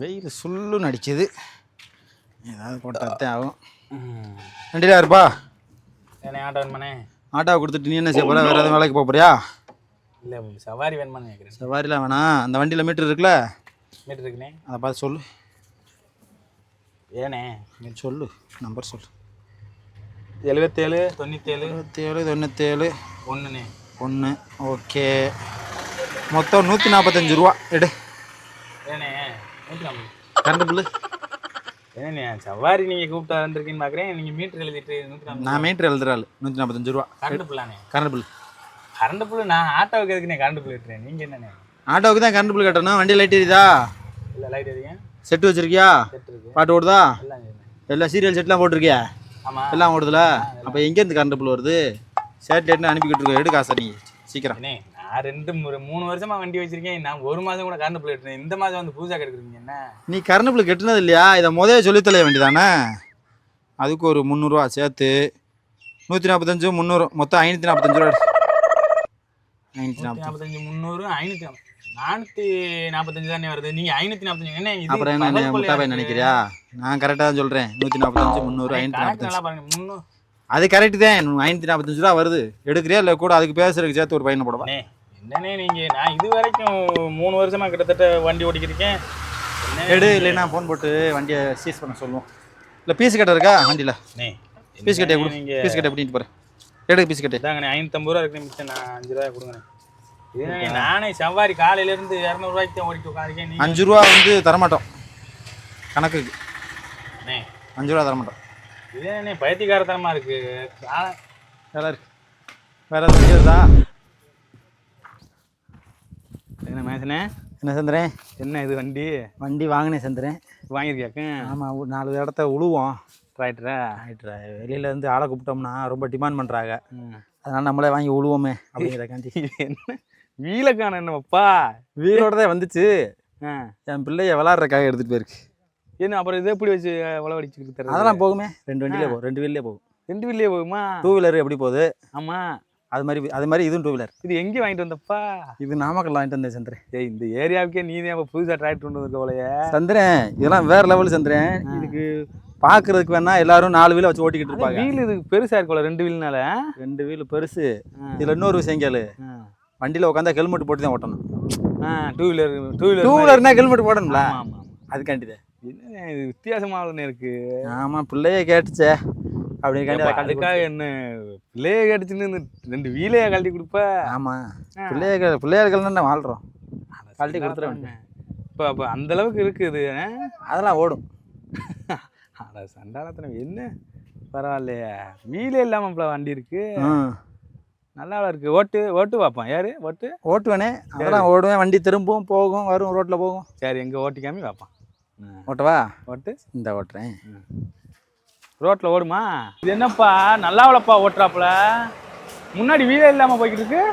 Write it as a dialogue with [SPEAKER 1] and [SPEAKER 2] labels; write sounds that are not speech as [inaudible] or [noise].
[SPEAKER 1] வெயில் சுள்ளுன்னு அடிக்குது ஏதாவது போட்டாத்தே ஆகும். ரெண்டிலா இருப்பா
[SPEAKER 2] ஏண்ணே ஆட்டோ வேணுமாண்ணே
[SPEAKER 1] ஆட்டோவை கொடுத்துட்டு நீ என்ன செய்ய போற? வேறு எதுவும் வேலைக்கு போக போறியா?
[SPEAKER 2] இல்லை சவாரி வேணுமான்னு கேட்குறேன்.
[SPEAKER 1] சவாரிலாம் வேணாம். அந்த வண்டியில் மீட்டர் இருக்குல்ல?
[SPEAKER 2] மீட்டர் இருக்குண்ணே.
[SPEAKER 1] அதை பார்த்து சொல்லு.
[SPEAKER 2] ஏண்ணே?
[SPEAKER 1] நீ சொல்லு. நம்பர் சொல்லு.
[SPEAKER 2] எழுபத்தேழு தொண்ணூற்றேழு
[SPEAKER 1] இருபத்தேழு தொண்ணூற்றேழு
[SPEAKER 2] ஒன்றுண்ணே.
[SPEAKER 1] ஒன்று. ஓகே. மொத்தம் நூற்றி நாற்பத்தஞ்சு ரூபா. எடு. Current bill.
[SPEAKER 2] ஏண்ணே சவாரி நீங்கள் கூப்பிட்டு வந்திருக்கீன்னு பார்க்குறேன் நீங்கள் மீட்டர் எழுதிட்டு நூற்றி
[SPEAKER 1] நான் மீட்டர் எழுதுறாள் நூற்றி நாற்பத்தஞ்சு ரூபா.
[SPEAKER 2] கரண்ட் பில்லாண்ணே.
[SPEAKER 1] கரண்ட் பில்
[SPEAKER 2] கரண்ட் பில்லு நான் ஆட்டோவுக்கு எதுக்குண்ணே கரண்ட் பில் எடுத்துறேன் நீங்கள் என்னண்ணே?
[SPEAKER 1] ஆட்டோவுக்கு தான் கரண்ட் பில் கட்டணும். வண்டி லைட் எரியுதா?
[SPEAKER 2] இல்லை லைட் எதுங்க
[SPEAKER 1] செட்டு வச்சிருக்கியா? பாட்டு ஓடுதா?
[SPEAKER 2] எல்லாம்
[SPEAKER 1] சீரியல் செட்லாம் போட்டிருக்கியா? எல்லாம் ஓடுதுல? அப்போ எங்கேருந்து கரண்ட் பில் வருது? சேட்டலைட்னு அனுப்பிக்கிட்டு இருக்கோம். எடு காசை நீ. சீக்கிரம்.
[SPEAKER 2] நான் ரெண்டு ஒரு மூணு வருஷமா வண்டி வச்சிருக்கேன். நான் ஒரு மாதம் கூட கரண்ட் பில் எடுத்தேன் இந்த மாதம் வந்து புதுசாக கெடுக்குறீங்க என்ன?
[SPEAKER 1] நீ கரண்ட் பில் கட்டினது இல்லையா? இதை முதல்ல சொல்லித் தொலைய வேண்டியதானே? அதுக்கு ஒரு முந்நூறுரூவா சேர்த்து நூற்றி நாற்பத்தஞ்சு முந்நூறு மொத்தம் ஐநூற்றி நாற்பத்தஞ்சு ரூபா ஐநூற்றி
[SPEAKER 2] நூற்றி
[SPEAKER 1] நாற்பத்தஞ்சு
[SPEAKER 2] முந்நூறு ஐநூற்றி நானூற்றி நாற்பத்தஞ்சு தானே வருது. நீங்கள் ஐநூற்றி நாற்பத்தஞ்சு என்ன
[SPEAKER 1] அப்புறம் என்ன முட்டாவை? நினைக்கிறியா? நான் கரெக்டாக தான் சொல்கிறேன் நூற்றி நாற்பத்தஞ்சு முந்நூறு ஐநூற்றி நாற்பத்தஞ்சு
[SPEAKER 2] முந்நூறு
[SPEAKER 1] அது கரெக்டு தான். ஐநூற்றி நாற்பத்தஞ்சு ரூபா வருது. எடுக்கிறியா இல்லை கூட அதுக்கு பேசுறதுக்கு சேர்த்து ஒரு பையனை போடவா?
[SPEAKER 2] என்னண்ணே நீங்கள் நான் இது வரைக்கும் மூணு வருஷமா கிட்டத்தட்ட வண்டி ஓட்டிக்கிருக்கேன்
[SPEAKER 1] எடு இல்லைன்னா ஃபோன் போட்டு வண்டியை சீஸ் பண்ண சொல்லுவோம். இல்லை பீஸ் கட்டை இருக்கா? வண்டியில். பீஸ்
[SPEAKER 2] என்னண்ணே
[SPEAKER 1] கொடு. பீஸ் கட்டை எப்படின்ட்டு போகிறேன் எடு பீஸ் கட்டை.
[SPEAKER 2] இதாங்கண்ணே ஐநூற்றம்பது ரூபா இருக்கு மிச்சம். நான் அஞ்சு ரூபாய் கொடுங்கண்ணே. நானே சவாரி காலையிலேருந்து இரநூறுவாய்க்கு தான் ஓடிட்டு உட்காந்துருக்கேன் நீ
[SPEAKER 1] அஞ்சு ரூபா வந்து தரமாட்டோம். கணக்குக்கு. அஞ்சு ரூபா தரமாட்டோம்.
[SPEAKER 2] இதே கா-
[SPEAKER 1] வேலை இருக்கு. வேற வண்டி வருதா
[SPEAKER 2] என்ன மேசனே?
[SPEAKER 1] என்ன சந்திரன்
[SPEAKER 2] என்ன இது வண்டி?
[SPEAKER 1] வண்டி வாங்கினேன் சந்திரன்
[SPEAKER 2] வாங்கியிருக்கியாக்க?
[SPEAKER 1] ஆமாம் நாலு இடத்த உழுவோம்.
[SPEAKER 2] ரைட்ரா
[SPEAKER 1] ரைட்டு வெளியில இருந்து ஆளை கூப்பிட்டோம்னா ரொம்ப டிமாண்ட் பண்ணுறாங்க அதனால நம்மளே வாங்கி உழுவோமே [laughs] அப்படிங்கிறக்காண்டி
[SPEAKER 2] என்ன? வீலக்கான என்னப்பா
[SPEAKER 1] வீலோட தான் வந்துச்சு. என் பிள்ளைய விளாட்றக்காக எடுத்துகிட்டு போயிருக்கு.
[SPEAKER 2] என்ன அப்புறம் இதை எப்படி வச்சு உழவடிச்சுக்கிட்டு தர
[SPEAKER 1] அதெல்லாம் போகுமே. ரெண்டு வண்டியிலே போகும் ரெண்டு வீல்லே போகும்.
[SPEAKER 2] ரெண்டு வீல்லையே போகுமா?
[SPEAKER 1] டூ வீலர் எப்படி போகுது?
[SPEAKER 2] ஆமா.
[SPEAKER 1] அது மாதிரி அது மாதிரி இதுவும் டூ வீலர்
[SPEAKER 2] இது எங்கே வாங்கிட்டு வந்தப்பா?
[SPEAKER 1] இது நாமக்கல் வாங்கிட்டு வந்தேன் சந்திரன்.
[SPEAKER 2] ஏய் இந்த ஏரியாவுக்கே நீ தான் புதுசாக டிராக்டர் கொண்டு வந்திருக்க போலயே.
[SPEAKER 1] சந்திரன் இதெல்லாம் வேற லெவல் சந்திரன். இதுக்கு பார்க்கறதுக்கு வேணா எல்லாரும் நாலு வீலை வச்சு ஓட்டிக்கிட்டு இருப்பாங்க.
[SPEAKER 2] வீல் இது பெருசா இருக்கும்ல ரெண்டு வீல்னால
[SPEAKER 1] ரெண்டு வீல் பெருசு. இதுல இன்னொரு விஷயம் கேளு. வண்டியில உட்காந்தா ஹெல்மெட் போட்டு தான் ஓட்டணும்
[SPEAKER 2] two wheeler two wheeler
[SPEAKER 1] two வீலர்னா helmet போடணும்ல.
[SPEAKER 2] ஆமா
[SPEAKER 1] அதுக்காண்டிதான்
[SPEAKER 2] என்ன இது வித்தியாசமாக இருக்கு?
[SPEAKER 1] ஆமா பிள்ளைய கேட்டுச்சே. கழட்டி
[SPEAKER 2] அதுக்காக என்ன? பிள்ளைய கடிச்சுன்னு இந்த ரெண்டு வீலையா கழட்டி கொடுப்ப?
[SPEAKER 1] கொடுத்து- ஆமா பிள்ளைய பிள்ளையார்கள் தான் வாழ்றோம். கழட்டி கொடுத்துட வேண்டியது.
[SPEAKER 2] இப்போ அப்போ அந்த அளவுக்கு இருக்குது?
[SPEAKER 1] அதெல்லாம் ஓடும்.
[SPEAKER 2] அட சண்டாளத்தனம் என்ன? பரவாயில்லையே. வீலே இல்லாமல் இப்போ வண்டி இருக்கு. நல்லா இருக்கு. ஓட்டு ஓட்டு பார்ப்போம். யாரு? ஓட்டு?
[SPEAKER 1] ஓட்டுவேனே. அதெல்லாம் ஓடுவேன். வண்டி திரும்பும் போகும் வரும் ரோட்ல போகும்.
[SPEAKER 2] சரி எங்கே ஓட்டிக்காமி பார்ப்போம்.
[SPEAKER 1] ஓட்டவா?
[SPEAKER 2] ஓட்டு.
[SPEAKER 1] இந்த ஓட்டுறேன்.
[SPEAKER 2] ரோட்டில் ஓடுமா? இது என்னப்பா? நல்லா வளப்பா ஓட்டுறாப்புல. முன்னாடி வீலே இல்லாமல் போய்கிட்டு இருக்கு.